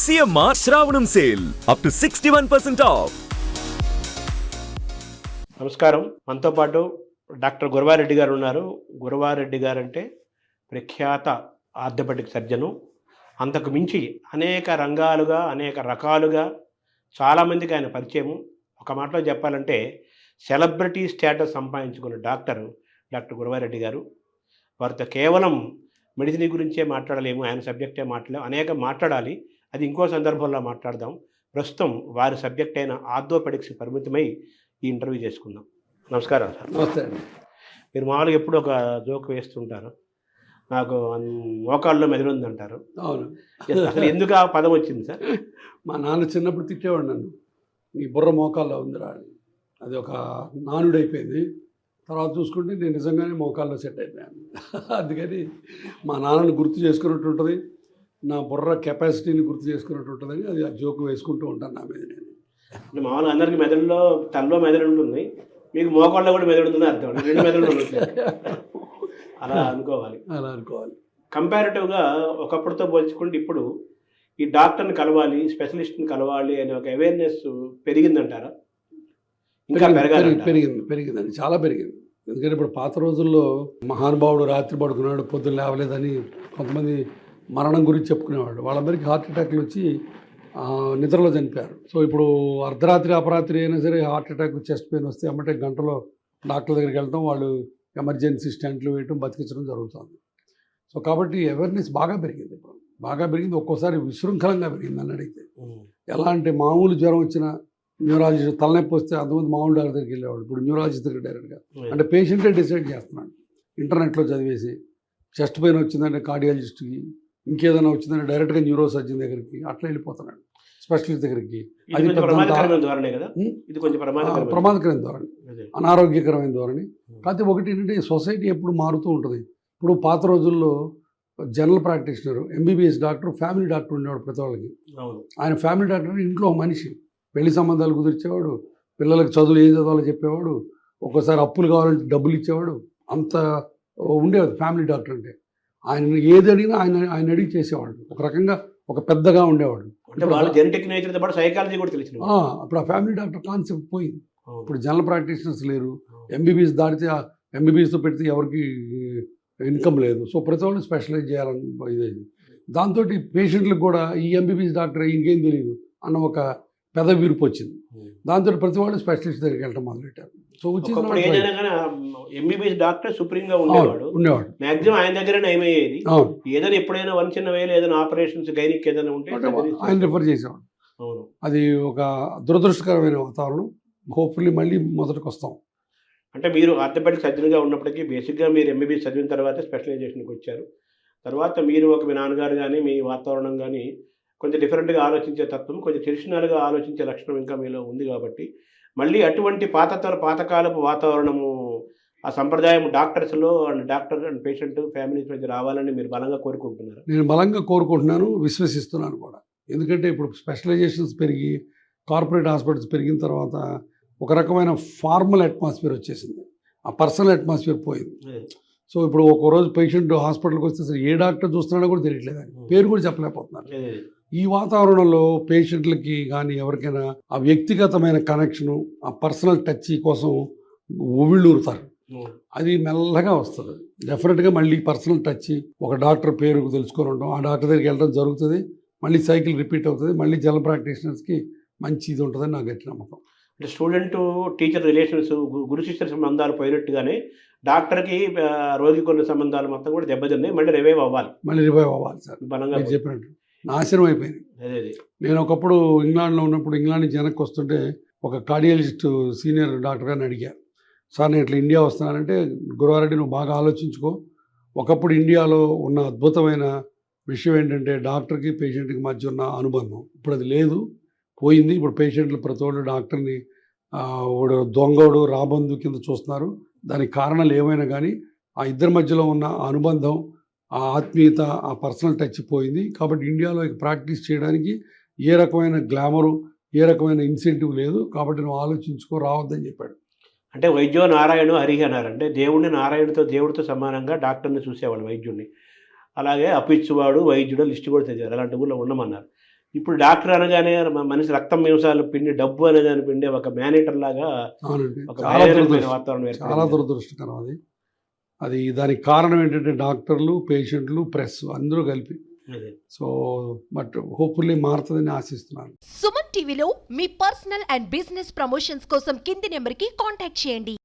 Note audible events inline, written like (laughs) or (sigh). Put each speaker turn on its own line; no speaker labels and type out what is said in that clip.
CMR Shravanam sale up to sixty one percent off
నమస్కారం. మనతో పాటు డాక్టర్ గురవారెడ్డి గారు ఉన్నారు. గురవారెడ్డి గారు అంటే ప్రఖ్యాత ఆర్థోపెడిక్ సర్జను. అంతకు మించి అనేక రంగాలుగా అనేక రకాలుగా చాలామందికి ఆయన పరిచయం. ఒక మాటలో చెప్పాలంటే సెలబ్రిటీ స్టేటస్ సంపాదించుకున్న డాక్టర్ డాక్టర్ గురవారెడ్డి గారు. వారితో కేవలం మెడిసిన్ గురించే మాట్లాడలేము ఆయన సబ్జెక్టే మాట్లాడలేము అనేక మాట్లాడాలి. అది ఇంకో సందర్భంలో మాట్లాడదాం. ప్రస్తుతం వారి సబ్జెక్ట్ అయిన ఆర్థోపెడిక్స్ పరిమితమై ఈ ఇంటర్వ్యూ చేసుకుందాం. నమస్కారం సార్.
నమస్తే
మీరు మామూలుగా ఎప్పుడు ఒక జోక్ వేస్తుంటారు. నాకు మోకాళ్ళలో మెదడుంది అంటారు
అవును
అసలు ఎందుకు ఆ పదం వచ్చింది సార్?
మా నాన్న చిన్నప్పుడు తిట్టేవాడు నన్ను. నీ బుర్ర మోకాల్లో ఉందిరా అని. అది ఒక నానుడు అయిపోయింది తర్వాత చూసుకుంటే నేను నిజంగానే మోకాల్లో సెట్ అయిపోయాను. (laughs) అందుకని మా నాన్నని గుర్తు చేసుకున్నట్టు ఉంటుంది. నా బుర్ర కెపాసిటీని గుర్తు చేసుకున్నట్టు ఉంటుందని అది ఆ జోకు వేసుకుంటూ ఉంటాను నా మీద నేను.
అంటే మామూలుగా అందరికి మెదడులో తలలో మెదడు ఉంటుంది. మీకు మోకాళ్ళలో కూడా మెదడు ఉందని అర్థం. రెండు ఉంటాయి అలా అనుకోవాలి.
అలా అనుకోవాలి.
కంపారిటివ్గా ఒకప్పటితో పోల్చుకుంటే ఇప్పుడు ఈ డాక్టర్ని కలవాలి స్పెషలిస్ట్ని కలవాలి అనే ఒక అవేర్నెస్ పెరిగిందంటారా? ఇంకా పెరగాలి
పెరిగి- పెరిగింది పెరిగిందండి. చాలా పెరిగింది. ఎందుకంటే ఇప్పుడు పాత రోజుల్లో మహానుభావుడు రాత్రి పడుకున్నాడు పొద్దున్న లేవలేదని కొంతమంది మరణం గురించి చెప్పుకునేవాడు వాళ్ళందరికీ హార్ట్ అటాక్లు వచ్చి నిద్రలో చనిపోయారు. సో ఇప్పుడు అర్ధరాత్రి అపరాత్రి అయినా సరే హార్ట్ అటాక్ చెస్ట్ పెయిన్ వస్తే అమ్మటే గంటలో డాక్టర్ దగ్గరికి వెళ్తాం. వాళ్ళు ఎమర్జెన్సీ స్టెంట్లు వేయటం బతికించడం జరుగుతుంది. సో కాబట్టి అవేర్నెస్ బాగా పెరిగింది ఇప్పుడు. బాగా పెరిగింది ఒక్కోసారి విశృంఖలంగా పెరిగింది అని అడిగితే. ఎలా అంటే మామూలు జ్వరం వచ్చిన న్యూరాలజిస్ట్ తలనొప్పి వస్తే అంతమంది మామూలు డాక్టర్ దగ్గరికి వెళ్ళేవాడు ఇప్పుడు న్యూరాలజిస్ట్ దగ్గర డైరెక్ట్గా. అంటే పేషెంటే డిసైడ్ చేస్తున్నాడు. ఇంటర్నెట్లో చదివేసి చెస్ట్ పెయిన్ వచ్చిందంటే కార్డియాలజిస్ట్కి ఇంకేదైనా వచ్చిందంటే డైరెక్ట్గా న్యూరో సర్జన్ దగ్గరికి అట్లా వెళ్ళిపోతున్నాడు. స్పెషలిస్ట్ దగ్గరికి. అది
ప్రమాదకరమైన ధోరణే? ఇది కొంచెం ప్రమాదకరమైన.
అనారోగ్యకరమైన ధోరణి. కాకపోతే ఒకటి ఏంటంటే సొసైటీ ఎప్పుడు మారుతూ ఉంటుంది. ఇప్పుడు పాత రోజుల్లో general practitioner MBBS doctor family doctor ఉండేవాడు ప్రతి వాళ్ళకి. ఆయన ఫ్యామిలీ డాక్టర్ ఇంట్లో మనిషి. పెళ్ళి సంబంధాలు కుదిర్చేవాడు పిల్లలకు చదువులు ఏం చదవాలో చెప్పేవాడు ఒక్కోసారి అప్పులు కావాలంటే డబ్బులు ఇచ్చేవాడు. అంత ఉండేవాడు ఫ్యామిలీ డాక్టర్ అంటే. ఆయన ఏది అడిగినా ఆయన ఆయన అడిగి చేసేవాడు. ఒక రకంగా ఒక పెద్దగా ఉండేవాడు.
అంటే వాళ్ళు జెనెటిక్ నేచర్తో పాటు సైకాలజీ కూడా తెలిసిన
ఆ, అప్పుడు ఆ ఫ్యామిలీ డాక్టర్ కాన్సెప్ట్ పోయింది. ఇప్పుడు జనరల్ ప్రాక్టీషనర్స్ లేరు. ఎంబీబీఎస్ దాటితే ఎంబీబీఎస్తో పెడితే ఎవరికి ఇన్కమ్ లేదు. సో ప్రతి వాళ్ళు స్పెషలైజ్ చేయాలని ఇది దాంతో పేషెంట్లకు కూడా ఈ ఎంబీబీఎస్ డాక్టర్ ఇంకేం తెలియదు అన్న ఒక పెద్ద విరుపు వచ్చింది. దాంతో ప్రతి వాళ్ళు స్పెషలిస్ట్ దగ్గరికి వెళ్ళటం మొదలెట్టారు. సో
ఒకప్పుడు
వచ్చి
ఏదైనా కానీ ఎంబీబీఎస్ డాక్టర్ సుప్రీం గా ఉండేవాడు.
ఉండేవాడు.
మాక్సిమం ఆయన దగ్గర నయమయ్యేది
అవును.
ఏదైనా ఎప్పుడైనా వన్ చిన్న వేలు ఏదైనా ఆపరేషన్స్ గైనిక్ ఏదైనా ఉంటే
ఆయన. రిఫర్ చేసేవాడు.
అవును.
అది ఒక దురదృష్టకరమైన వాతావరణం. హోప్ఫుల్లీ మళ్ళీ మొదటికి వస్తాం.
అంటే మీరు ఆర్థోపెడిక్ సర్జన్గా ఉన్నప్పటికీ బేసిక్గా మీరు ఎంబీబీఎస్ చదివిన తర్వాత స్పెషలైజేషన్కి వచ్చారు. తర్వాత మీరు ఒక మీ నాన్నగారు కానీ మీ వాతావరణం కానీ కొంచెం డిఫరెంట్గా ఆలోచించే తత్వం కొంచెం ట్రెడిషనల్గా ఆలోచించే లక్షణం ఇంకా మీలో ఉంది కాబట్టి మళ్ళీ అటువంటి పాతతర పాతకాలపు వాతావరణము ఆ సంప్రదాయం డాక్టర్స్లో and doctor and patient families మధ్య రావాలని మీరు బలంగా కోరుకుంటున్నారు?
నేను బలంగా కోరుకుంటున్నాను విశ్వసిస్తున్నాను కూడా. ఎందుకంటే ఇప్పుడు స్పెషలైజేషన్స్ పెరిగి కార్పొరేట్ హాస్పిటల్స్ పెరిగిన తర్వాత ఒక రకమైన ఫార్మల్ అట్మాస్ఫియర్ వచ్చేసింది. ఆ పర్సనల్ అట్మాస్ఫియర్ పోయింది. సో ఇప్పుడు ఒక రోజు పేషెంట్ హాస్పిటల్కి వస్తే అసలు ఏ డాక్టర్ చూస్తున్నాడో కూడా తెలియట్లేదు. పేరు కూడా చెప్పలేకపోతున్నారు. ఈ వాతావరణంలో పేషెంట్లకి కానీ ఎవరికైనా ఆ వ్యక్తిగతమైన కనెక్షను ఆ పర్సనల్ టచ్ కోసం ఉవిళ్ళూరుతారు అది మెల్లగా వస్తుంది. డెఫినెట్గా మళ్ళీ పర్సనల్ టచ్ ఒక డాక్టర్ పేరు తెలుసుకొని ఉండడం ఆ డాక్టర్ దగ్గరికి వెళ్ళడం జరుగుతుంది. మళ్ళీ సైకిల్ రిపీట్ అవుతుంది. మళ్ళీ జనరల్ ప్రాక్టీషనర్స్కి మంచి ఇది ఉంటుందని నాకు గట్టి నమ్మకం.
అంటే స్టూడెంట్ టీచర్ రిలేషన్స్ గురు శిష్యుల సంబంధాలు పోయినట్టుగానే డాక్టర్కి రోగికి కొన్ని సంబంధాలు మొత్తం కూడా దెబ్బతిన్నాయి. మళ్ళీ రివైవ్ అవ్వాలి.
మళ్ళీ రివైవ్ అవ్వాలి సార్.
బలంగా
చెప్పినట్టు. నాశనం అయిపోయింది.
అదే
నేను ఒకప్పుడు ఇంగ్లాండ్లో ఉన్నప్పుడు ఇంగ్లాండ్ నుంచి వెనక్కి వస్తుంటే ఒక కార్డియాలజిస్ట్ సీనియర్ డాక్టర్ గారిని అడిగాను సార్ నేను ఇట్లా ఇండియా వస్తున్నానంటే గురువారెడ్డి నువ్వు బాగా ఆలోచించుకో. ఒకప్పుడు ఇండియాలో ఉన్న అద్భుతమైన విషయం ఏంటంటే డాక్టర్కి పేషెంట్కి మధ్య ఉన్న అనుబంధం. ఇప్పుడు అది లేదు. పోయింది. ఇప్పుడు పేషెంట్లు ప్రతి ఒళ్ళు డాక్టర్ని వాడు దొంగోడు రాబందు కింద చూస్తున్నారు. దానికి కారణాలు ఏమైనా కానీ ఆ ఇద్దరి మధ్యలో ఉన్న అనుబంధం ఆ ఆత్మీయత ఆ పర్సనల్ టచ్ పోయింది. కాబట్టి ఇండియాలో ప్రాక్టీస్ చేయడానికి ఏ రకమైన గ్లామరు ఏ రకమైన ఇన్సెంటివ్ లేదు. కాబట్టి నువ్వు ఆలోచించుకో రావద్దని చెప్పాడు.
అంటే వైద్యో నారాయణ హరిహి అన్నారు అంటే దేవుడిని నారాయణతో దేవుడితో సమానంగా డాక్టర్ని చూసేవాళ్ళు వైద్యుడిని అలాగే అప్పిచ్చువాడు వైద్యుడు లిస్ట్ కూడా చదివారు అలాంటి ఊళ్ళో ఉండమన్నారు. ఇప్పుడు డాక్టర్ అనగానే మనిషి రక్తం నిమిషాలు పిండి డబ్బు అనేదాన్ని పిండే ఒక మేనేటర్ లాగా వాతావరణం
చాలా. దురదృష్టకరం అది. అది దానికి కారణం ఏంటంటే డాక్టర్లు పేషెంట్లు ప్రెస్ అందరూ కలిపి.
అదే.
సో బట్ హోప్ఫుల్లీ మారుతుందని ఆశిస్తున్నాను.
సుమన్ టీవీలో మీ పర్సనల్ అండ్ బిజినెస్ ప్రమోషన్స్ కోసం కింది నెంబర్కి కాంటాక్ట్ చేయండి.